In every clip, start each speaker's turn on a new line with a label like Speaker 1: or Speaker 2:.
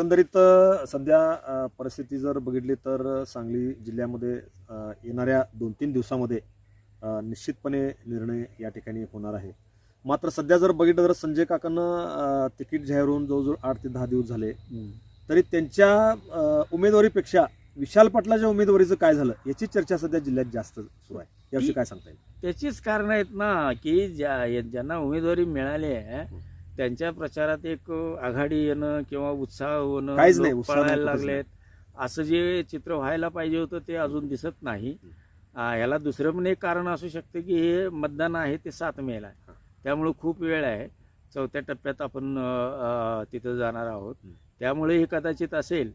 Speaker 1: एकंदरीत सध्या परिस्थिती जर बघितली तर सांगली जिल्ह्यामध्ये येणाऱ्या दोन तीन दिवसामध्ये निश्चितपणे निर्णय या ठिकाणी होणार आहे. मात्र सध्या जर बघितलं तर संजय काकांना तिकीट जाहीर होऊन जवळजवळ आठ ते दहा दिवस झाले. तरी त्यांच्या उमेदवारीपेक्षा विशाल पाटलाच्या उमेदवारीचं काय झालं याची चर्चा सध्या जिल्ह्यात जास्त सुरू आहे. याविषयी काय सांगता येईल?
Speaker 2: त्याचीच कारण आहेत ना की ज्या ज्यांना उमेदवारी मिळाली आहे त्यांच्या प्रचारात एक आघाडी येणं किंवा उत्साह होणं
Speaker 1: काहीच नाही,
Speaker 2: लोक
Speaker 1: उत्साह
Speaker 2: पळायला
Speaker 1: कुठंच
Speaker 2: लागलेत. असं जे चित्र व्हायला पाहिजे होतं ते अजून दिसत नाही. आ, याला दुसरं पण एक कारण असू शकतं की हे मतदान आहे ते सात मेला आहे. त्यामुळे खूप वेळ आहे. चौथ्या टप्प्यात आपण अ, अ, तिथं जाणार आहोत. त्यामुळे हे कदाचित असेल.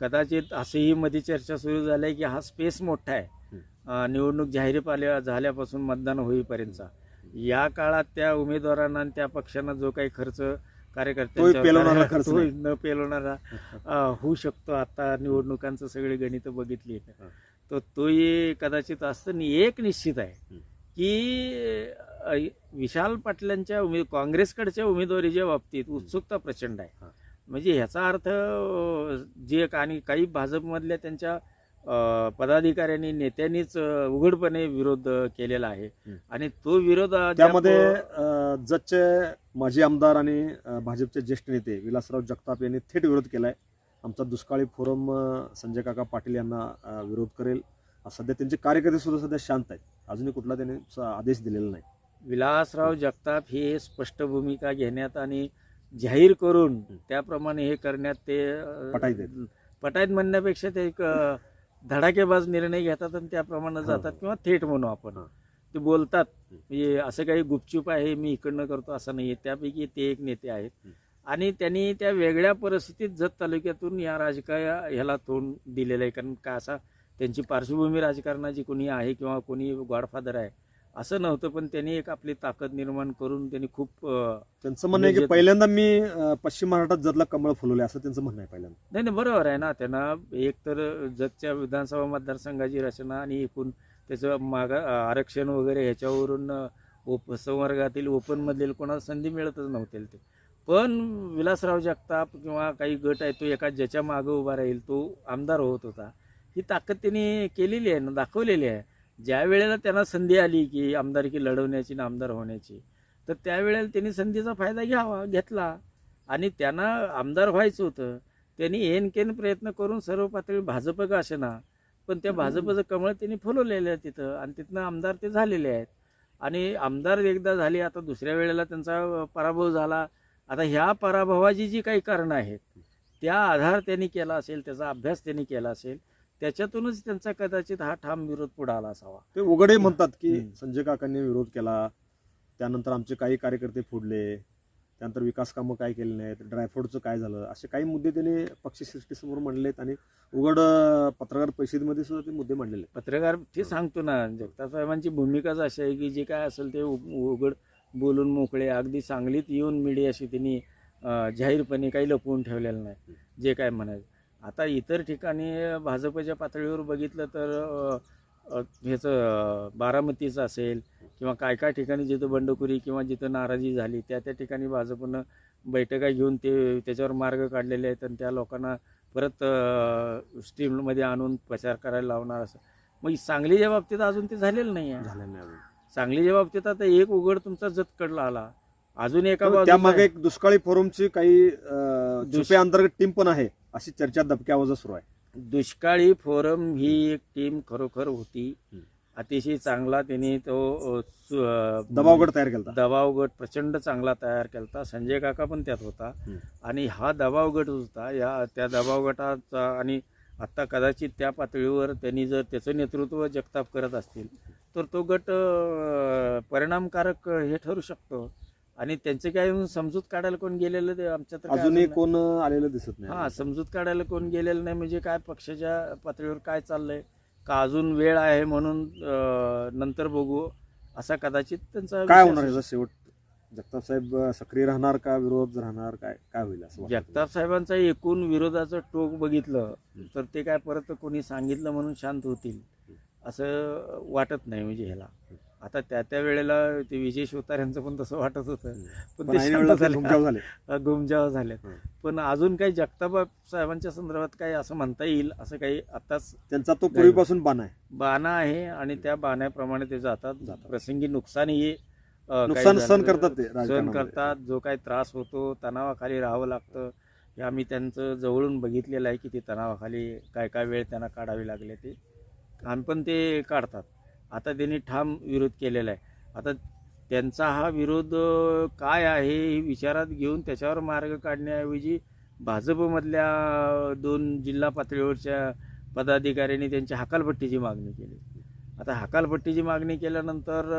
Speaker 2: कदाचित असंही मध्ये चर्चा सुरू झाली आहे की हा स्पेस मोठा आहे. अ, निवडणूक जाहीर पाल्या झाल्यापासून मतदान होईपर्यंतचा. या काळात त्या उमेदवारांना आणि त्या पक्षांना जो काही खर्च करायला-
Speaker 1: खर्च.
Speaker 2: न पेलवणारा होऊ शकतो आता निवडणुकांचं सगळी गणित बघितली. तर तोही कदाचित असतं आणि एक निश्चित आहे. की विशाल पाटलांच्या उमे काँग्रेसकडच्या उमेदवारीच्या बाबतीत उत्सुकता प्रचंड आहे. म्हणजे ह्याचा अर्थ जे आणि काही भाजपमधल्या त्यांच्या पदाधिकाऱ्यांनी नेत्यांनीच उघडपणे विरोध केलेला आहे. आणि तो विरोध
Speaker 1: त्यामध्ये जतचे माजी आमदार आणि भाजपचे ज्येष्ठ नेते विलासराव जगताप यांनी थेट विरोध केलाय आमचा दुष्काळी फोरम संजय काका पाटील यांना विरोध करेल सध्या त्यांचे कार्यकर्ते सुद्धा सध्या शांत आहेत अजूनही कुठला त्यांनी आदेश दिलेला नाही
Speaker 2: विलासराव जगताप हे स्पष्ट भूमिका घेण्यात आणि जाहीर करून. त्याप्रमाणे हे करण्यात ते
Speaker 1: आहेत.
Speaker 2: पटाईत म्हणण्यापेक्षा ते एक धडाकेबाज निर्णय घेतात आणि त्याप्रमाणे
Speaker 1: हो,
Speaker 2: जातात
Speaker 1: हो.
Speaker 2: किंवा थेट म्हणू आपण. ते बोलतात. म्हणजे असं काही गुपचूप आहे मी इकडनं करतो असं नाही त्यापैकी ते एक नेते आहेत. आणि त्यांनी त्या वेगळ्या परिस्थितीत जत तालुक्यातून या राजकाय ह्याला तोंड दिलेलं आहे कारण का असा त्यांची पार्श्वभूमी राजकारणाची कोणी आहे किंवा कोणी गॉडफादर आहे असं नव्हतं पण त्यांनी एक आपली ताकद निर्माण करून त्यांनी खूप
Speaker 1: त्यांचं म्हणणं आहे की
Speaker 2: म्हणजे-
Speaker 1: पहिल्यांदा मी पश्चिम महाराष्ट्रात जतला कमळ फुलवले असं त्यांचं म्हणणं आहे पहिल्यांदा.
Speaker 2: नाही नाही बरोबर आहे ना. त्यांना एक तर जगच्या विधानसभा मतदारसंघाची रचना आणि एकूण त्याचं माग आरक्षण वगैरे ह्याच्यावरून ओप संवर्गातील ओपनमधील कोणाला संधी मिळतच नव्हती ते. पण विलासराव जगताप किंवा काही गट आहे तो एका ज्याच्या मागं उभा राहील तो आमदार होत होता. ही ताकद त्यांनी केलेली आहे ना दाखवलेली आहे. ज्या वेळेला त्यांना संधी आली की आमदारकी लढवण्याची ना आमदार होण्याची तर त्यावेळेला त्यांनी संधीचा फायदा घ्यावा घेतला. आणि त्यांना आमदार व्हायचं होतं त्यांनी एन केन प्रयत्न करून सर्व पातळी भाजप का ना पण त्या भाजपचं कमळ त्यांनी फुलवलेलं आहे तिथं आणि तिथनं आमदार ते झालेले आहेत. आणि आमदार एकदा झाले आता दुसऱ्या वेळेला त्यांचा पराभव झाला. आता ह्या पराभवाची जी काही कारणं आहेत त्या आधार त्यांनी केला असेल त्याचा अभ्यास त्यांनी केला असेल. त्याच्यातूनच त्यांचा कदाचित हा ठाम विरोध पुढे आला असावा.
Speaker 1: ते उघडे म्हणतात की. संजय काकांनी विरोध केला त्यानंतर आमचे काही कार्यकर्ते फोडले त्यानंतर विकास कामं काय केली नाहीत ड्रायफ्रूटचं काय झालं असे काही मुद्दे त्यांनी पक्षश्रेष्ठीसमोर मांडलेत आणि उघड पत्रकार परिषदेमध्ये सुद्धा ते मुद्दे मांडलेले.
Speaker 2: पत्रकार ते सांगतो ना जगताप साहेबांची भूमिकाच अशी आहे की जे काय असेल ते उघड बोलून मोकळे अगदी सांगलीत येऊन मीडियाशी त्यांनी जाहीरपणे काही लपवून ठेवलेलं नाही जे काय म्हणायचं. आता इतर ठिकाणी भाजपच्या पातळीवर बघितलं तर ह्याचं बारामतीचं असेल किंवा काय काय ठिकाणी जिथं बंडखोरी किंवा जिथं नाराजी झाली त्या त्या ठिकाणी भाजपनं बैठका घेऊन ते त्याच्यावर मार्ग काढलेले आहेत आणि त्या लोकांना परत स्ट्रीममध्ये आणून प्रचार करायला लावणार असं. मग सांगलीच्या बाबतीत अजून ते झालेलं नाही आहे.
Speaker 1: झालेलं नाही अजून.
Speaker 2: सांगलीच्या बाबतीत आता एक उघड तुमचा जतकडला आला. अजून एका बाजूला
Speaker 1: त्यामागे एक दुष्काळी फोरमची काही अं,
Speaker 2: दुष्-
Speaker 1: छुपे अंतर्गत टीम पण आहे. अशी चर्चा दबक्या आवाजात सुरू आहे.
Speaker 2: दुष्काळी फोरम ही एक टीम खरोखर होती. अतिशय चांगला त्यांनी तो अ,
Speaker 1: दबावगड तयार केला
Speaker 2: दबाव गट प्रचंड चांगला तयार केला संजय काका पण त्यात होता. आणि हा दबाव गट होता या त्या दबाव गटाचा आणि आत्ता कदाचित त्या पातळीवर त्यांनी जर त्याचं नेतृत्व जगताप करत असतील तर तो गट परिणामकारक हे ठरू शकतो. आणि त्यांचे काय समजूत काढायला कोण गेलेलं ते आमच्या तर काय
Speaker 1: अजूनही
Speaker 2: अजून
Speaker 1: कोण आलेलं दिसत नाही.
Speaker 2: हा समजूत काढायला कोण गेलेलं नाही म्हणजे काय पक्षाच्या पातळीवर काय चाललंय का अजून वेळ आहे म्हणून अं, नंतर बघू असा कदाचित त्यांचा
Speaker 1: काय होणार याचा शेवट? जगताप साहेब सक्रिय राहणार का विरोध राहणार काय काय होईल असं वाटतं
Speaker 2: जगताप साहेबांचा एकूण विरोधाचं टोक बघितलं. तर ते काय परत कोणी सांगितलं म्हणून शांत होतील असं वाटत नाही म्हणजे ह्याला. आता त्या त्या वेळेला ते विजय शिवतार यांचं पण तसं वाटत होतं? पण ते शांत झाले.
Speaker 1: घुमजाव झाले हं.
Speaker 2: पण अजून काही जगताप साहेबांच्या संदर्भात काही असं म्हणता येईल असं काही आताच
Speaker 1: त्यांचा तो पूर्वीपासून बाण आहे
Speaker 2: बाणा आहे आणि त्या बाण्याप्रमाणे ते जातात. प्रसंगी नुकसानही अ, काही
Speaker 1: नुकसान सहन करतात ते
Speaker 2: सहन. करतात जो काही त्रास होतो तणावाखाली राहावं लागतं हे आम्ही त्यांचं जवळून बघितलेलं आहे की ते तणावाखाली काय काय वेळ त्यांना काढावे लागले ते आम्ही पण ते काढतात आता त्यांनी ठाम विरोध केलेला आहे आता त्यांचा हा विरोध काय आहे हे विचारात घेऊन त्याच्यावर मार्ग काढण्याऐवजी भाजपमधल्या दोन जिल्हा पातळीवरच्या पदाधिकाऱ्यांनी त्यांची हकालपट्टीची मागणी केली आता हकालपट्टीची मागणी केल्यानंतर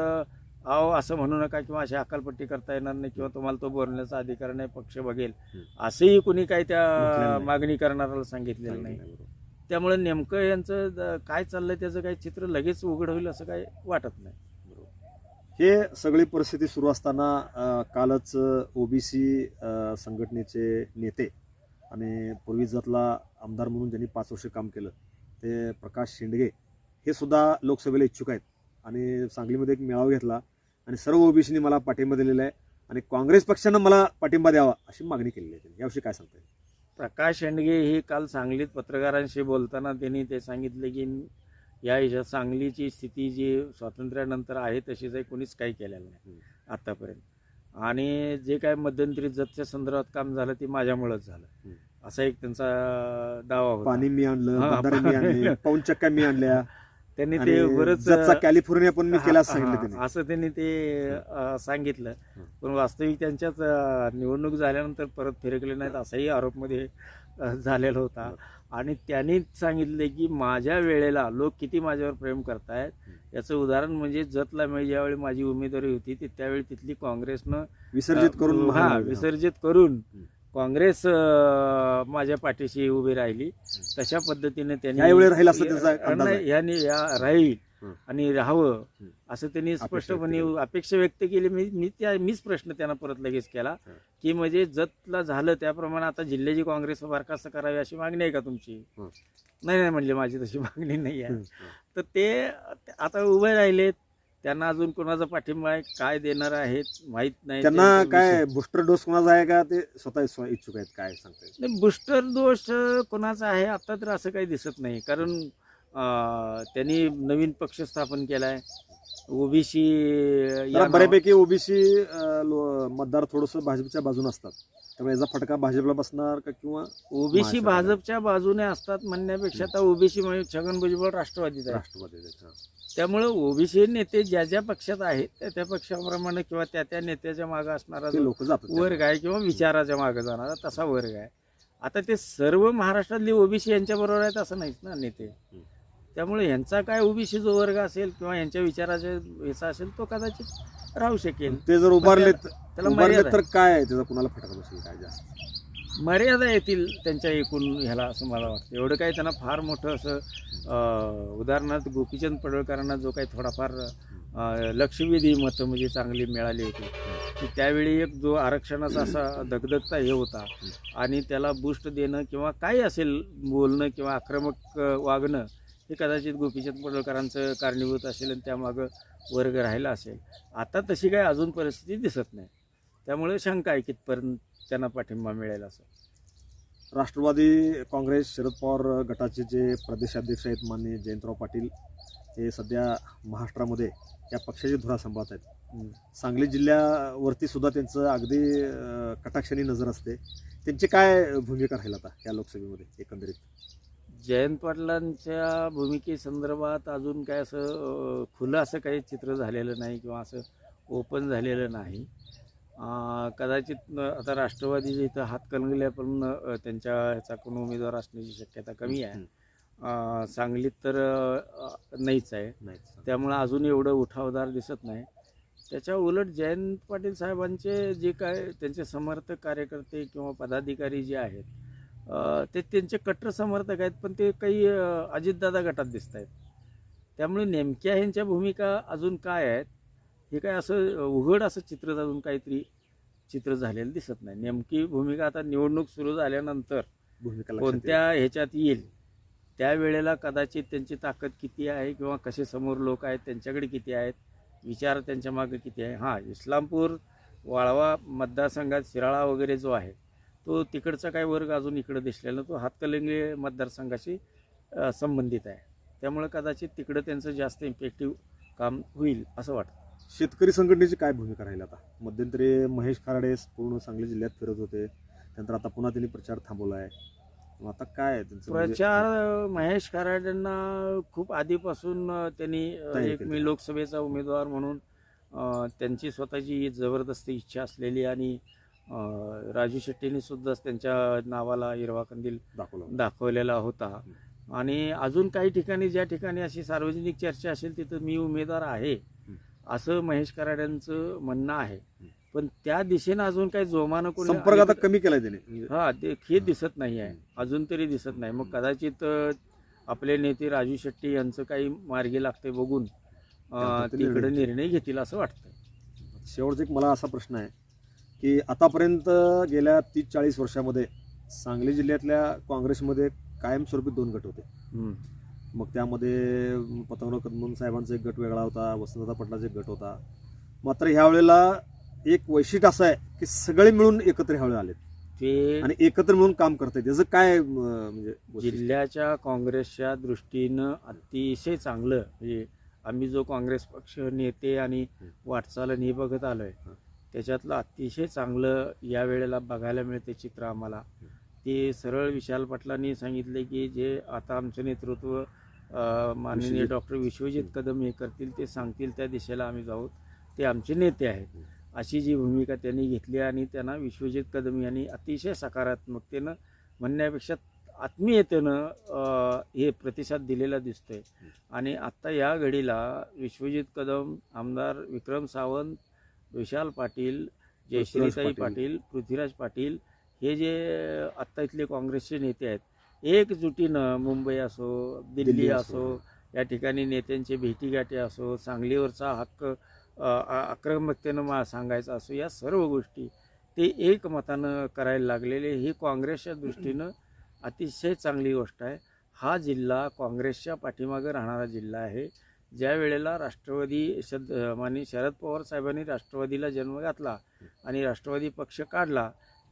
Speaker 2: अहो असं म्हणू नका किंवा अशी हकालपट्टी करता येणार नाही किंवा तुम्हाला तो बोलण्याचा अधिकार नाही पक्ष बघेल. असंही कुणी काही त्या. मागणी करणाऱ्याला सांगितलेलं नाही. त्यामुळे नेमकं यांचं काय काय चाललंय त्याचं काही चित्र लगेच उघड होईल असं काही वाटत नाही.
Speaker 1: हे सगळी परिस्थिती सुरू असताना कालच ओबीसी संघटनेचे नेते आणि पूर्वी जतला आमदार म्हणून ज्यांनी पाच वर्ष काम केलं ते प्रकाश शेंडगे हे सुद्धा लोकसभेला इच्छुक आहेत. आणि सांगलीमध्ये एक मेळावा घेतला आणि सर्व ओबीसीनी मला पाठिंबा दिलेला आहे आणि काँग्रेस पक्षानं मला पाठिंबा द्यावा अशी मागणी केलेली आहे त्यांनी. याविषयी काय सांगताय
Speaker 2: प्रकाश शेंडगे हे काल सांगलीत पत्रकारांशी बोलताना त्यांनी ते सांगितले की या सांगलीची स्थिती जी स्वातंत्र्यानंतर आहे तशीच आहे कोणीच काही केलेलं नाही
Speaker 1: हम्म.
Speaker 2: आतापर्यंत. आणि जे काय मध्यंतरी जतच्या संदर्भात काम झालं ते माझ्यामुळंच झालं. असा एक त्यांचा दावा होता.
Speaker 1: पाणी मी आणलं. पाऊन चक्क्या मी आणल्या.
Speaker 2: त्यांनी
Speaker 1: आणि
Speaker 2: ते बरंच
Speaker 1: जतचा कॅलिफोर्निया पण मी केला असं सांगितलं
Speaker 2: हा,
Speaker 1: त्यांनी.
Speaker 2: असं त्यांनी ते अं, सांगितलं. पण वास्तविक त्यांच्याच अं, निवडणूक झाल्यानंतर परत फिरकले नाहीत असाही आरोपमध्ये अं, झालेला होता. आणि त्यांनी सांगितले की माझ्या वेळेला लोक किती माझ्यावर प्रेम करतायत? याचं उदाहरण म्हणजे जतला मी ज्यावेळी माझी उमेदवारी होती ती त्यावेळी तिथली काँग्रेसनं
Speaker 1: विसर्जित करून
Speaker 2: हा
Speaker 1: महाराज-
Speaker 2: विसर्जित करून
Speaker 1: हं.
Speaker 2: काँग्रेस माझ्या पाठीशी उभी राहिली तशा पद्धतीने त्यांनी
Speaker 1: राहील असं त्याचा
Speaker 2: यांनी या राहील. आणि राहावं. असं त्यांनी स्पष्टपणे. अपेक्षा व्यक्त केली मी मी त्या मीच प्रश्न त्यांना परत लगेच केला. की म्हणजे जतला झालं त्याप्रमाणे आता जिल्ह्याची काँग्रेस बरखास्त करावी अशी मागणी आहे का तुमची. नाही नाही म्हणले माझी तशी मागणी नाही आहे. तर ते आता उभे राहिलेत त्यांना अजून कोणाचा पाठिंबा आहे काय देणार आहेत माहीत नाही.
Speaker 1: त्यांना काय. बुस्टर डोस कोणाचा आहे का? ते स्वतः स्व- इच्छुक आहेत काय सांगताय
Speaker 2: नाही बुस्टर अं, कोणाचा आहे आता तर असं काही दिसत नाही. कारण अं, त्यांनी नवीन पक्ष स्थापन केलाय. ओबीसी
Speaker 1: तर बऱ्यापैकी ओबीसी मतदार थोडस भाजपच्या बाजून असतात. त्यामुळे याचा फटका भाजपला बसणार का किंवा
Speaker 2: ओबीसी. भाजपच्या बाजूने असतात म्हणण्यापेक्षा आता ओबीसी म्हणजे छगन भुजबळ
Speaker 1: राष्ट्रवादी हा.
Speaker 2: त्यामुळे ओबीसी नेते ज्या ज्या पक्षात आहेत त्या त्या पक्षाप्रमाणे किंवा त्या त्या नेत्याच्या मागे असणारा
Speaker 1: लोक
Speaker 2: वर्ग आहे किंवा विचाराच्या मागे जाणारा तसा वर्ग आहे. आता ते सर्व महाराष्ट्रातली ओबीसी यांच्या बरोबर आहेत असं नाहीच ना नेते. त्यामुळे यांचा काय ओबीसी जो वर्ग असेल किंवा यांच्या विचाराच्या याचा असेल तो कदाचित राहू शकेल.
Speaker 1: ते जर उभारले
Speaker 2: त्याला मर्यादा
Speaker 1: तर काय आहे? त्याचा कुणाला फटका बसेल काय जास्त.
Speaker 2: मर्यादा येतील त्यांच्या एकूण ह्याला असं मला वाटतं. एवढं काही त्यांना फार मोठं असं उदाहरणार्थ गोपीचंद पडळकरांना जो काही थोडाफार लक्षवेधी मतं म्हणजे चांगली मिळाली होती की त्यावेळी एक जो आरक्षणाचा असा दगदगता हे होता आणि त्याला बूस्ट देणं किंवा काही असेल बोलणं किंवा आक्रमक वागणं हे कदाचित गोपीचंद पडळकरांचं कारणीभूत असेल आणि त्यामागं वर्ग राहिला असेल. आता तशी काही अजून परिस्थिती दिसत नाही. त्यामुळे शंका आहे कितपर्यंत त्यांना पाठिंबा मिळेल असं.
Speaker 1: राष्ट्रवादी काँग्रेस शरद पवार गटाचे जे प्रदेशाध्यक्ष आहेत माननीय जयंतराव पाटील हे सध्या महाराष्ट्रामध्ये या पक्षाची धुरा सांभाळत आहेत. सांगली जिल्ह्यावरती सुद्धा त्यांचं अगदी कटाक्षाने नजर असते. त्यांची काय भूमिका राहील आता या लोकसभेमध्ये एकंदरीत?
Speaker 2: जयंत पाटलांच्या भूमिकेसंदर्भात अजून काय असं खुलं असं काही चित्र झालेलं नाही किंवा असं ओपन झालेलं नाही. कदाचित आता राष्ट्रवादीच्या इथं हातकणंगल्या पण त्यांच्या ह्याचा कोण उमेदवार असण्याची शक्यता कमी आहे. सांगलीत तर नाहीच आहे. त्यामुळं अजून एवढं उठावदार दिसत नाही. त्याच्या उलट जयंत पाटील साहेबांचे जे काय त्यांचे समर्थक कार्यकर्ते किंवा पदाधिकारी जे आहेत ते त्यांचे कट्टर समर्थक आहेत पण ते काही अजितदादा गटात दिसत आहेत त्यामुळे नेमक्या ह्यांच्या भूमिका अजून काय आहेत हे काय असं उघड असं चित्र अजून काहीतरी चित्र झालेलं दिसत नाही नेमकी भूमिका आता निवडणूक सुरू झाल्यानंतर
Speaker 1: भूमिका.
Speaker 2: कोणत्या ह्याच्यात येईल त्यावेळेला कदाचित त्यांची ताकद किती आहे किंवा कसे समोर लोक आहेत त्यांच्याकडे किती आहेत विचार त्यांच्या मागे किती आहे हां इस्लामपूर वाळवा मतदारसंघात शिराळा वगैरे जो आहे तो तिकडचा काही वर्ग अजून इकडं दिसलेला तो हातकलिंगले मतदारसंघाशी संबंधित आहे. त्यामुळे कदाचित तिकडं त्यांचं जास्त इफेक्टिव्ह काम होईल असं वाटतं.
Speaker 1: शेतकरी संघटनेची काय भूमिका राहील आता? मध्यंतरी महेश खराडे पूर्ण सांगली जिल्ह्यात फिरत होते. त्यानंतर आता पुन्हा त्यांनी प्रचार थांबवला आहे आता काय आहे त्यांचं? म्हणजे-
Speaker 2: प्रचार महेश कराडांना खूप आधीपासून त्यांनी एक. मी लोकसभेचा उमेदवार म्हणून त्यांची स्वतःची जबरदस्त इच्छा असलेली आणि राजू शेट्टींनी सुद्धा त्यांच्या नावाला हिरवा कंदील
Speaker 1: दाखवलं.
Speaker 2: दाखवलेला होता. आणि अजून काही ठिकाणी ज्या ठिकाणी अशी सार्वजनिक चर्चा असेल तिथं मी उमेदवार आहे असं महेश कराड्यांचं म्हणणं आहे. पण त्या दिशेनं अजून काही जोमानं कोणी
Speaker 1: संपर्क आता कमी केलाय त्याने. म्हणजे
Speaker 2: हा ते हे दिसत नाही आहे. अजून तरी दिसत नाही. मग कदाचित आपले नेते राजू शेट्टी यांचं काही मार्गी लागते बघून तिकडे
Speaker 1: निर्णय
Speaker 2: निर्णय घेतील असं वाटतं
Speaker 1: शेवटचा एक मला असा प्रश्न आहे. की आतापर्यंत गेल्या तीस चाळीस वर्षामध्ये सांगली जिल्ह्यातल्या काँग्रेसमध्ये कायमस्वरूपी दोन गट होते. मग त्यामध्ये पतंगराव कदम साहेबांचा एक गट वेगळा होता वसंतदादा पाटलाचा एक गट होता मात्र ह्या वेळेला एक वैशिष्ट्य असं आहे की सगळे मिळून एकत्र ह्यावेळी आलेत
Speaker 2: ते
Speaker 1: आणि एकत्र मिळून काम करतायत त्याचं काय म्हणजे?
Speaker 2: जिल्ह्याच्या काँग्रेसच्या दृष्टीनं अतिशय चांगलं म्हणजे आम्ही जो काँग्रेस पक्ष नेते आणि वाटचाल हे बघत आलोय. त्याच्यातलं अतिशय चांगलं या वेळेला बघायला मिळते चित्र आम्हाला. ते सरळ विशाल पाटलांनी सांगितले की जे आता आमचं नेतृत्व माननीय. डॉक्टर विश्वजित कदम हे करतील ते सांगतील त्या दिशेला आम्ही जाऊ. ते आमचे नेते आहेत. अशी जी भूमिका त्यांनी घेतली आणि त्यांना विश्वजित कदम यांनी अतिशय सकारात्मकतेनं म्हणण्यापेक्षा आत्मीयतेनं हे प्रतिसाद दिलेला दिसतोय. आणि आत्ता या घडीला विश्वजित कदम आमदार विक्रम सावंत विशाल पाटील जयश्रीताई
Speaker 1: पाटील.
Speaker 2: पाटील पृथ्वीराज पाटील हे जे आत्ता इथले काँग्रेसचे नेते आहेत एकजुटीनं मुंबई असो दिल्ली
Speaker 1: असो.
Speaker 2: या ठिकाणी नेत्यांचे भेटीगाठी असो सांगलीवरचा हक्क आक्रमकतेनं मा सांगायचा असो या सर्व गोष्टी ते एकमतानं करायला लागलेले ही काँग्रेसच्या दृष्टीनं अतिशय चांगली गोष्ट आहे हा जिल्हा काँग्रेसच्या पाठीमागे राहणारा जिल्हा आहे ज्या वेळेला राष्ट्रवादी शद माने शरद पवार साहेबांनी राष्ट्रवादीला जन्म घातला आणि राष्ट्रवादी पक्ष काढला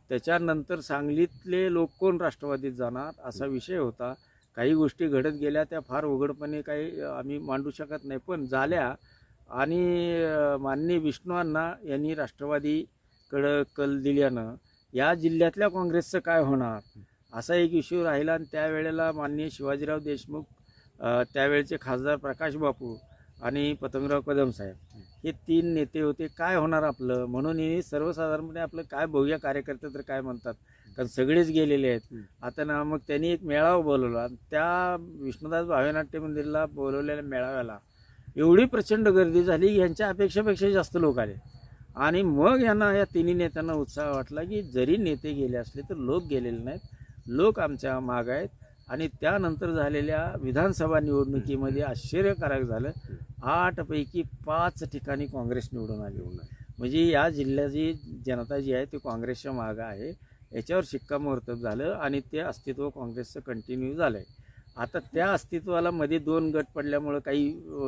Speaker 2: त्याच्यानंतर सांगलीतले लोक कोण राष्ट्रवादीत जाणार असा विषय होता. काही गोष्टी घडत गेल्या त्या फार उघडपणे काही आम्ही मांडू शकत नाही. पण झाल्या आणि माननीय विष्णू यांनी राष्ट्रवादीकडं कल दिल्यानं या जिल्ह्यातल्या काँग्रेसचं काय होणार? असा एक इश्यू राहिला आणि त्यावेळेला माननीय शिवाजीराव देशमुख त्यावेळचे खासदार प्रकाश बापू आणि पतंगराव कदम साहेब. हे तीन नेते होते. काय होणार आपलं? म्हणून हे सर्वसाधारणपणे आपलं काय बघूया कार्यकर्ते तर काय म्हणतात. कारण सगळेच गेलेले आहेत. आता ना मग त्यांनी एक मेळावा बोलवला. आणि त्या विष्णुदास भावेनाट्य मंदिरला बोलवलेल्या मेळाव्याला एवढी प्रचंड गर्दी झाली ह्यांच्या यांच्या अपेक्षेपेक्षा जास्त लोक आले. आणि मग यांना या तिन्ही नेत्यांना उत्साह वाटला की जरी नेते गेले असले तर लोक गेलेले नाहीत. लोक आमच्या माग आहेत. आणि त्यानंतर झालेल्या विधानसभा निवडणुकीमध्ये आश्चर्यकारक झालं. आठपैकी पाच ठिकाणी काँग्रेस निवडून आली. म्हणजे या जिल्ह्याची जनता जी आहे ती काँग्रेसच्या मागं आहे. याच्यावर शिक्कामोर्तब झालं आणि ते अस्तित्व काँग्रेसचं कंटिन्यू झालं आहे आता त्या अस्तित्वाला मध्ये दोन गट पडल्यामुळं काही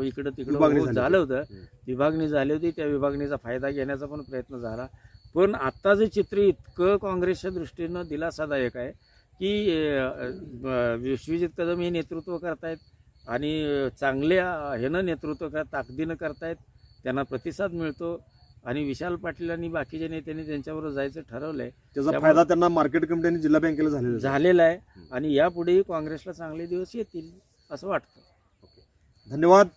Speaker 2: इकडं तिकडं
Speaker 1: झाली.
Speaker 2: होतं. विभागणी झाली होती. त्या विभागणीचा फायदा घेण्याचा पण प्रयत्न झाला. पण आत्ताचं चित्र इतकं काँग्रेसच्या दृष्टीनं दिलासादायक आहे. की विश्वजित कदम हे नेतृत्व करतायत आणि चांगल्या ह्यानं नेतृत्व कर ताकदीनं करतायत त्यांना प्रतिसाद मिळतो आणि विशाल पाटील आणि बाकीच्या नेत्यांनी त्यांच्याबरोबर जायचं ठरवलंय.
Speaker 1: त्याचा
Speaker 2: त्यामुळे-
Speaker 1: फायदा त्यांना मार्केट कमिटी आणि जिल्हा बँकेला झालेला आहे.
Speaker 2: झालेला आहे आणि यापुढेही काँग्रेसला चांगले दिवस येतील असं वाटतं.
Speaker 1: धन्यवाद.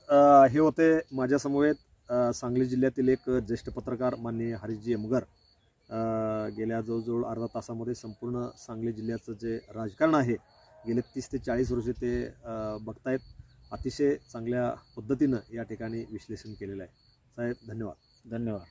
Speaker 1: हे होते माझ्या समवेत अ, सांगली जिल्ह्यातील एक ज्येष्ठ पत्रकार माननीय हरीशजी एमगर गेल्या जवळजवळ अर्धा तासामध्ये संपूर्ण सांगली जिल्ह्याचं जे राजकारण आहे गेले तीस ते चाळीस वर्षे ते बघतायत. अतिशय चांगल्या पद्धतीनं या ठिकाणी विश्लेषण केलेलं आहे. साहेब धन्यवाद.
Speaker 3: धन्यवाद.